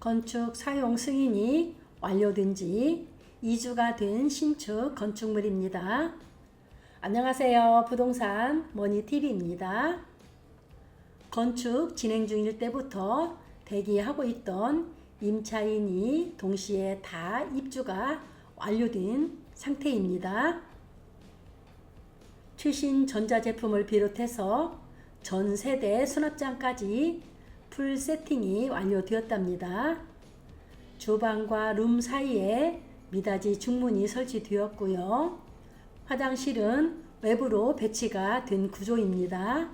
건축 사용 승인이 완료된 지 2주가 된 신축 건축물입니다. 안녕하세요. 부동산 머니TV입니다. 건축 진행 중일 때부터 대기하고 있던 임차인이 동시에 다 입주가 완료된 상태입니다. 최신 전자제품을 비롯해서 전 세대 수납장까지 풀 세팅이 완료되었답니다. 주방과 룸 사이에 미닫이 중문이 설치되었고요. 화장실은 외부로 배치가 된 구조입니다.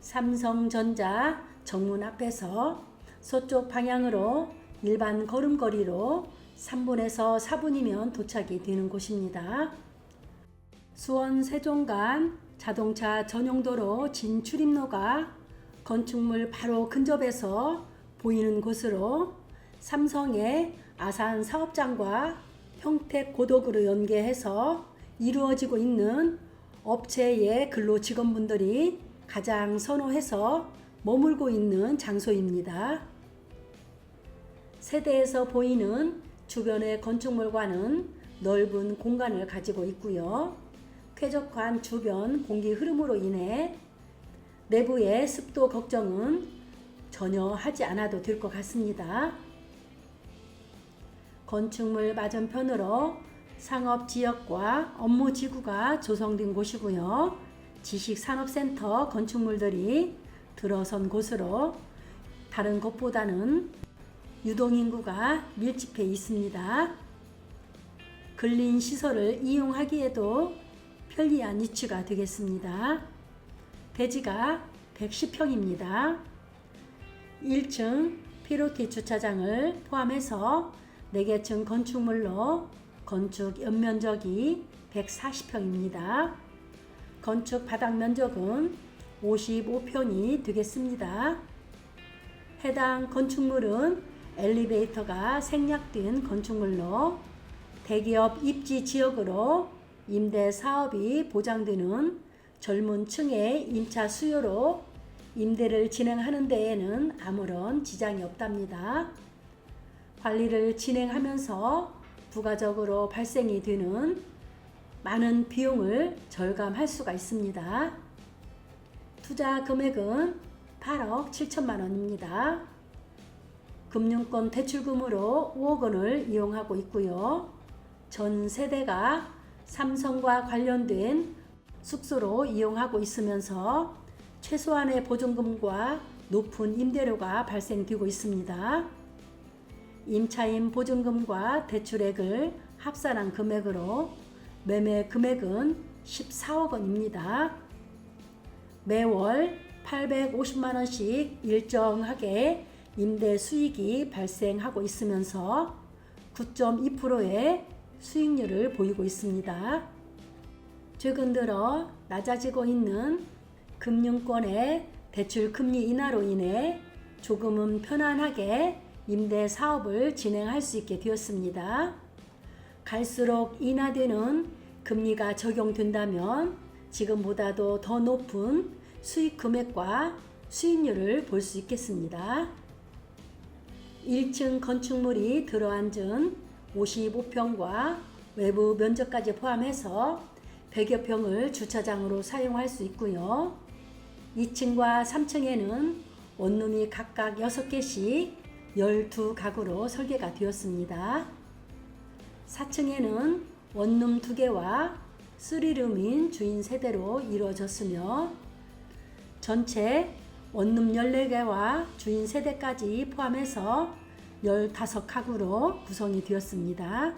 삼성전자 정문 앞에서 서쪽 방향으로 일반 걸음걸이로 3분에서 4분이면 도착이 되는 곳입니다. 수원 세종간 자동차 전용도로 진출입로가 건축물 바로 근접에서 보이는 곳으로 삼성의 아산 사업장과 평택 고덕으로 연계해서 이루어지고 있는 업체의 근로 직원분들이 가장 선호해서 머물고 있는 장소입니다. 세대에서 보이는 주변의 건축물과는 넓은 공간을 가지고 있고요. 쾌적한 주변 공기 흐름으로 인해 내부의 습도 걱정은 전혀 하지 않아도 될 것 같습니다. 건축물 맞은편으로 상업 지역과 업무 지구가 조성된 곳이고요. 지식산업센터 건축물들이 들어선 곳으로 다른 곳보다는 유동인구가 밀집해 있습니다. 근린 시설을 이용하기에도 편리한 위치가 되겠습니다. 대지가 110평입니다. 1층 피로티 주차장을 포함해서 4개층 건축물로 건축 연면적이 140평입니다. 건축 바닥 면적은 55평이 되겠습니다. 해당 건축물은 엘리베이터가 생략된 건축물로 대기업 입지 지역으로 임대 사업이 보장되는 젊은 층의 임차 수요로 임대를 진행하는 데에는 아무런 지장이 없답니다. 관리를 진행하면서 부가적으로 발생이 되는 많은 비용을 절감할 수가 있습니다. 투자 금액은 8억 7천만 원입니다. 금융권 대출금으로 5억 원을 이용하고 있고요. 전 세대가 삼성과 관련된 숙소로 이용하고 있으면서 최소한의 보증금과 높은 임대료가 발생되고 있습니다. 임차인 보증금과 대출액을 합산한 금액으로 매매 금액은 14억 원입니다. 매월 850만 원씩 일정하게 임대 수익이 발생하고 있으면서 9.2%의 수익률을 보이고 있습니다. 최근 들어 낮아지고 있는 금융권의 대출 금리 인하로 인해 조금은 편안하게 임대 사업을 진행할 수 있게 되었습니다. 갈수록 인하되는 금리가 적용된다면 지금보다도 더 높은 수익 금액과 수익률을 볼 수 있겠습니다. 1층 건축물이 들어앉은 55평과 외부 면적까지 포함해서 100여 평을 주차장으로 사용할 수 있고요. 2층과 3층에는 원룸이 각각 6개씩 12가구로 설계가 되었습니다. 4층에는 원룸 2개와 3룸인 주인 세대로 이루어졌으며 전체 원룸 14개와 주인 세대까지 포함해서 15가구로 구성이 되었습니다.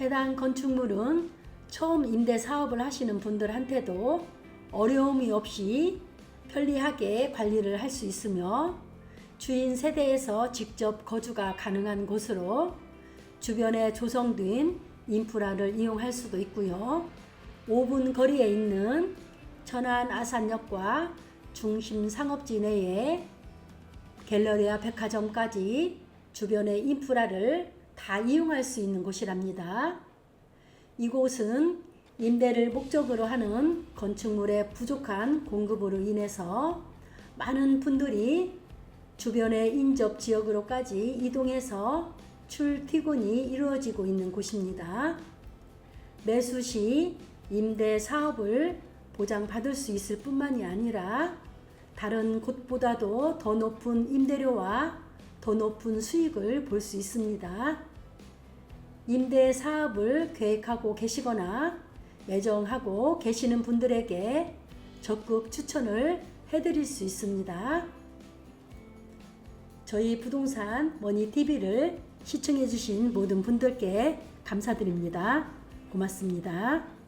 해당 건축물은 처음 임대 사업을 하시는 분들한테도 어려움이 없이 편리하게 관리를 할 수 있으며 주인 세대에서 직접 거주가 가능한 곳으로 주변에 조성된 인프라를 이용할 수도 있고요. 5분 거리에 있는 천안 아산역과 중심 상업지 내에 갤러리아 백화점까지 주변의 인프라를 다 이용할 수 있는 곳이랍니다. 이곳은 임대를 목적으로 하는 건축물의 부족한 공급으로 인해서 많은 분들이 주변의 인접 지역으로까지 이동해서 출퇴근이 이루어지고 있는 곳입니다. 매수 시 임대 사업을 보장받을 수 있을 뿐만이 아니라 다른 곳보다도 더 높은 임대료와 더 높은 수익을 볼 수 있습니다. 임대 사업을 계획하고 계시거나 예정하고 계시는 분들에게 적극 추천을 해드릴 수 있습니다. 저희 부동산 머니TV를 시청해주신 모든 분들께 감사드립니다. 고맙습니다.